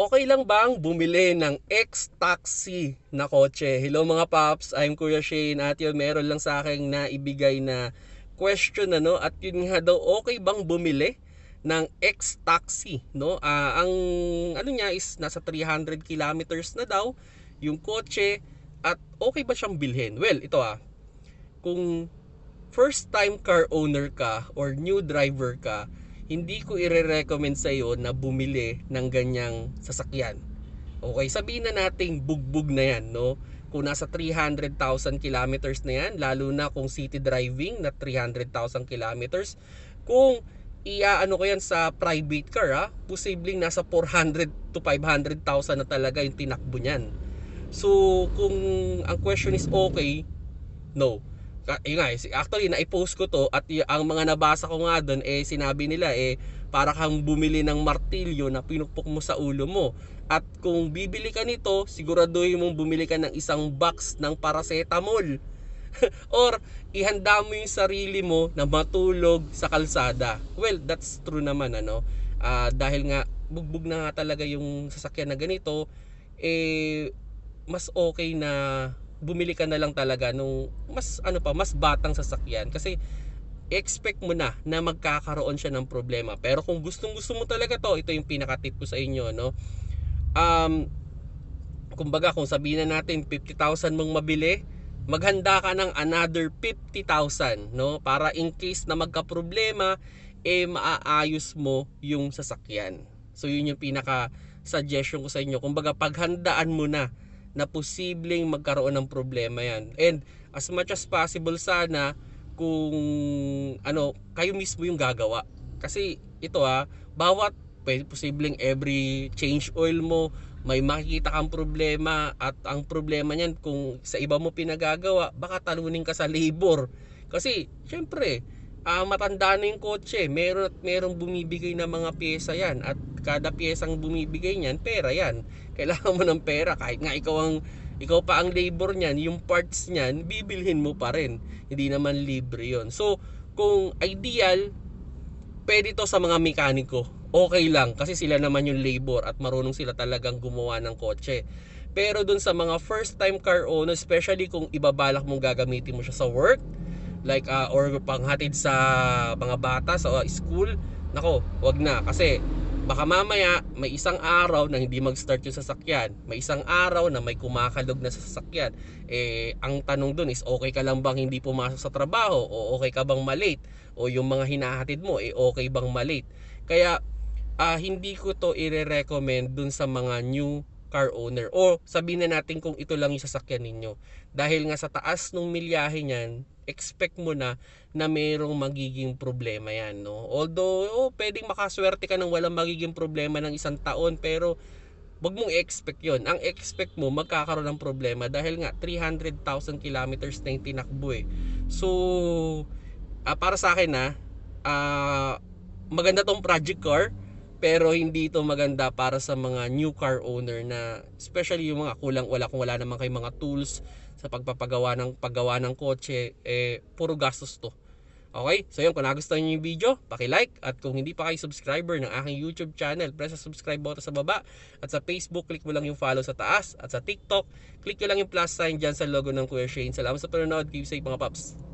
Okay lang bang bumili ng X-Taxi na kotse? Hello mga paps, I'm Kuya Shane at yun meron lang sa akin na ibigay na question ano at yun nga daw okay bang bumili ng X-Taxi no? Ah, ang ano niya is nasa 300 kilometers na daw yung kotse at okay ba siyang bilhin? Well, ito ah. Kung first time car owner ka or new driver ka, hindi ko ire-recommend sa iyo na bumili ng ganyang sasakyan. Okay, sabihin na nating bugbog na yan, no? Kung nasa 300,000 kilometers na yan, lalo na kung city driving na 300,000 kilometers, kung iaano ko yan sa private car, ha, posibleng nasa 400 to 500,000 na talaga yung tinakbo niyan. So, kung ang question is okay, no. Ka- Yun nga, eh, actually na-post ko to at ang mga nabasa ko nga doon eh sinabi nila eh para kang bumili ng martilyo na pinukpok mo sa ulo mo. At kung bibili ka nito, siguraduhin mong bumili ka ng isang box ng paracetamol. Or ihanda mo yung sarili mo na matulog sa kalsada. Well, that's true naman ano. Ah, dahil nga bugbog na nga talaga yung sasakyan na ganito, eh mas okay na bumili ka na lang talaga nung mas ano pa, mas batang sasakyan kasi expect mo na na magkakaroon siya ng problema. Pero kung gustong gusto mo talaga to, ito yung pinaka-tip ko sa inyo, no? Um, kumbaga kung sabihin na natin 50,000 mong mabili, maghanda ka ng another 50,000, no? Para in case na magka-problema, eh maaayos mo yung sasakyan. So yun yung pinaka suggestion ko sa inyo. Kumbaga paghandaan mo na na posibleng magkaroon ng problema yan. And as much as possible sana kung ano, kayo mismo yung gagawa. Kasi ito ah, bawat posibleng every change oil mo, may makikita kang problema at ang problema niyan kung sa iba mo pinagagawa, baka talunin ka sa labor. Kasi syempre, ah matanda na yung kotse, meron at merong bumibigay ng mga pyesa yan at kada pyesang bumibigay niyan, pera yan. Kailangan mo ng pera kahit nga ikaw ang ikaw pa ang labor niyan, yung parts niyan, bibilhin mo pa rin. Hindi naman libre yon. So, kung ideal, pwede to sa mga mekaniko. Okay lang kasi sila naman yung labor at marunong sila talagang gumawa ng kotse. Pero dun sa mga first time car owner, especially kung ibabalak mong gagamitin mo siya sa work, like uh, or panghatid sa mga bata sa uh, school, nako, wag na kasi baka mamaya may isang araw na hindi mag-start yung sasakyan. May isang araw na may kumakalog na sa sasakyan. Eh, ang tanong dun is okay ka lang bang hindi pumasok sa trabaho o okay ka bang malate o yung mga hinahatid mo eh okay bang malate. Kaya ah, hindi ko to i-recommend dun sa mga new car owner. O sabihin na natin kung ito lang yung sasakyan ninyo. Dahil nga sa taas ng milyahe niyan expect mo na na mayroong magiging problema yan no? Although oh, pwedeng makaswerte ka ng walang magiging problema ng isang taon pero wag mong expect yon ang expect mo magkakaroon ng problema dahil nga 300,000 kilometers na yung tinakbo eh. So ah, para sa akin na ah, maganda tong project car pero hindi ito maganda para sa mga new car owner na especially yung mga kulang wala kung wala naman kay mga tools sa pagpapagawa ng paggawa ng kotse eh puro gastos to. Okay? So yun, kung nagustuhan niyo yung video, paki-like at kung hindi pa kayo subscriber ng aking YouTube channel, press sa subscribe button sa baba at sa Facebook, click mo lang yung follow sa taas at sa TikTok, click nyo lang yung plus sign dyan sa logo ng Kuya Shane. Salamat sa panonood. Keep safe mga paps.